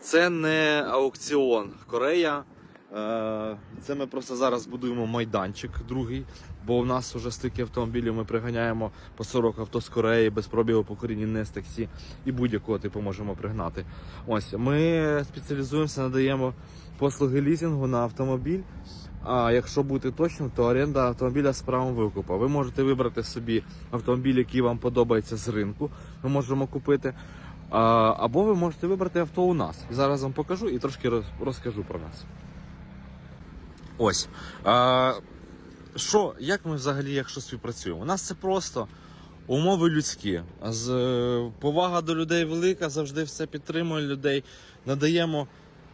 Це не аукціон Корея. Е, Це ми просто зараз будуємо майданчик другий, бо у нас вже стільки автомобілів ми приганяємо по 40 авто з Кореї без пробігу по корінні не з таксі і будь-якого типу можемо пригнати. Ось ми спеціалізуємося, надаємо послуги лізінгу на автомобіль. А якщо бути точним, то оренда автомобіля з правом викупу. Ви можете вибрати собі автомобіль, який вам подобається з ринку. Ми можемо купити. Або ви можете вибрати авто у нас. Зараз вам покажу і трошки розкажу про нас. Ось. Що, як ми взагалі, якщо співпрацюємо? У нас це просто умови людські. З, е, повага до людей велика, завжди все підтримує людей. Надаємо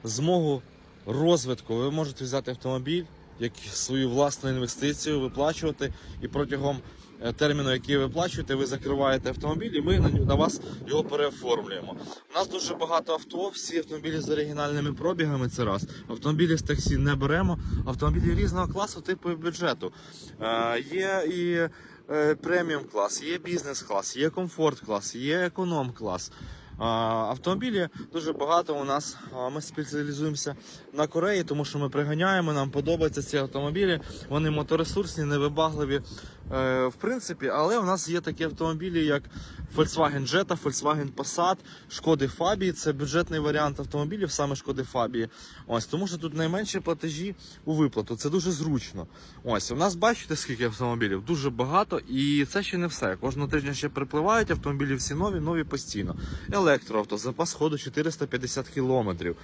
змогу розвитку. Ви можете взяти автомобіль як свою власну інвестицію, виплачувати, і протягом терміну, який ви виплачуєте, ви закриваєте автомобіль, і ми на, вас його переоформлюємо. У нас дуже багато авто, всі автомобілі з оригінальними пробігами. Це раз. Автомобілі з таксі не беремо. Автомобілі різного класу, типу і бюджету. Е, є і е, преміум клас, є бізнес клас, є комфорт клас, є економ клас. Автомобілі дуже багато у нас. Ми спеціалізуємося на Кореї, тому що ми приганяємо. Нам подобаються ці автомобілі. Вони моторесурсні, невибагливі. Е, в принципі, але у нас є такі автомобілі, як Volkswagen Jetta, Volkswagen Passat, Шкоди Фабії. Це бюджетний варіант автомобілів, саме Шкоди Фабії. Ось тому, що тут найменші платежі у виплату. Це дуже зручно. Ось у нас бачите, скільки автомобілів? Дуже багато, і це ще не все. Кожного тижня ще припливають автомобілі всі нові, нові постійно. Електроавто, запас ходу 450 кілометрів.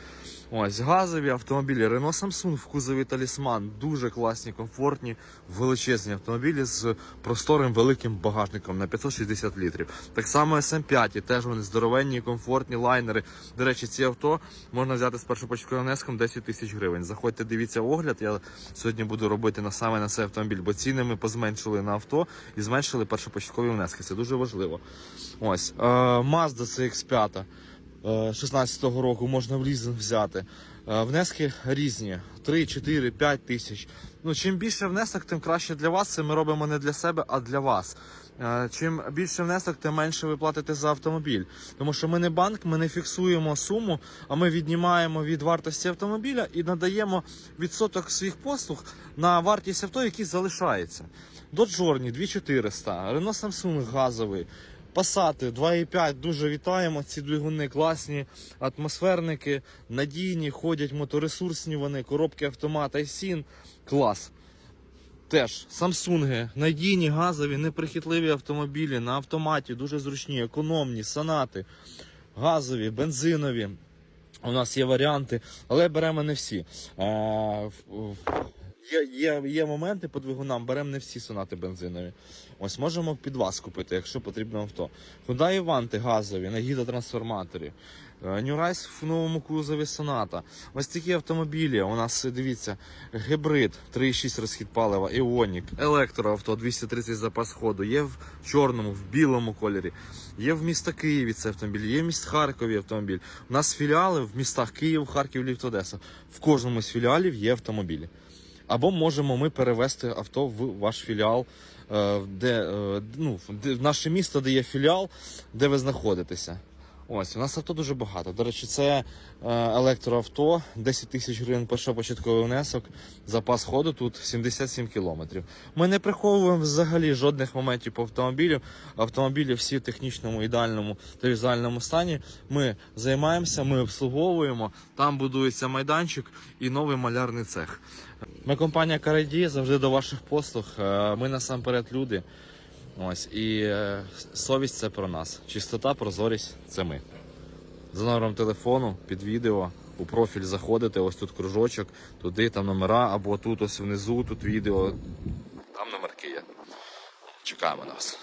Ось газові автомобілі Renault Samsung в кузові талісман. Дуже класні, комфортні, величезні автомобілі з просторим великим багажником на 560 літрів. Так само SM5, теж вони здоровенні, комфортні лайнери. До речі, ці авто можна взяти з першопочатковим внеском 10 тисяч гривень. Заходьте, дивіться огляд. Я сьогодні буду робити на саме на цей автомобіль, бо ціни ми позменшили на авто і зменшили першопочаткові внески. Це дуже важливо. Ось е, Mazda CX5. 16-го року можна в лізинг взяти. Е, Внески різні: 3, 4, 5 тисяч. Ну, чим більше внесок, тим краще для вас. Це ми робимо не для себе, а для вас. Е, Чим більше внесок, тим менше ви платите за автомобіль. Тому що ми не банк, ми не фіксуємо суму, а ми віднімаємо від вартості автомобіля і надаємо відсоток своїх послуг на вартість авто, який залишається. Dodge Journey 2400, Renault Samsung газовий. Пасати 2,5 дуже вітаємо. Ці двигуни класні, атмосферники, надійні, ходять моторесурсні вони, коробки автомата і сін. Клас. Теж Самсунги, надійні, газові, неприхитливі автомобілі на автоматі, дуже зручні, економні, санати, газові, бензинові. У нас є варіанти, але беремо не всі. Е, Є, є, є моменти по двигунам, беремо не всі сонати бензинові. Ось можемо під вас купити, якщо потрібно авто. Hyundai Іванти газові на гідротрансформаторі. Е, New Rise в новому кузові Соната. Ось такі автомобілі. У нас дивіться, гібрид 3,6 розхід палива, Іонік, електроавто 230 запас ходу. Є в чорному, в білому кольорі. Є в місто Києві цей автомобіль, є в міст Харкові автомобіль. У нас філіали в містах Київ, Харків, Львів, Одеса. В кожному з філіалів є автомобілі. Або можемо ми перевести авто в ваш філіал, е, де, е, ну, в наше місто, де є філіал, де ви знаходитеся. Ось, у нас авто дуже багато. До речі, це е, електроавто, 10 тисяч гривень першопочатковий внесок, запас ходу тут 77 кілометрів. Ми не приховуємо взагалі жодних моментів по автомобілю. Автомобілі всі в технічному, ідеальному та візуальному стані. Ми займаємося, ми обслуговуємо. Там будується майданчик і новий малярний цех. Ми компанія Караді завжди до ваших послуг. Е, Ми насамперед люди. Ось і е, совість це про нас. Чистота, прозорість це ми. За номером телефону під відео у профіль заходите, ось тут кружочок, туди там номера, або тут ось внизу, тут відео. Там номерки є. Чекаємо на вас.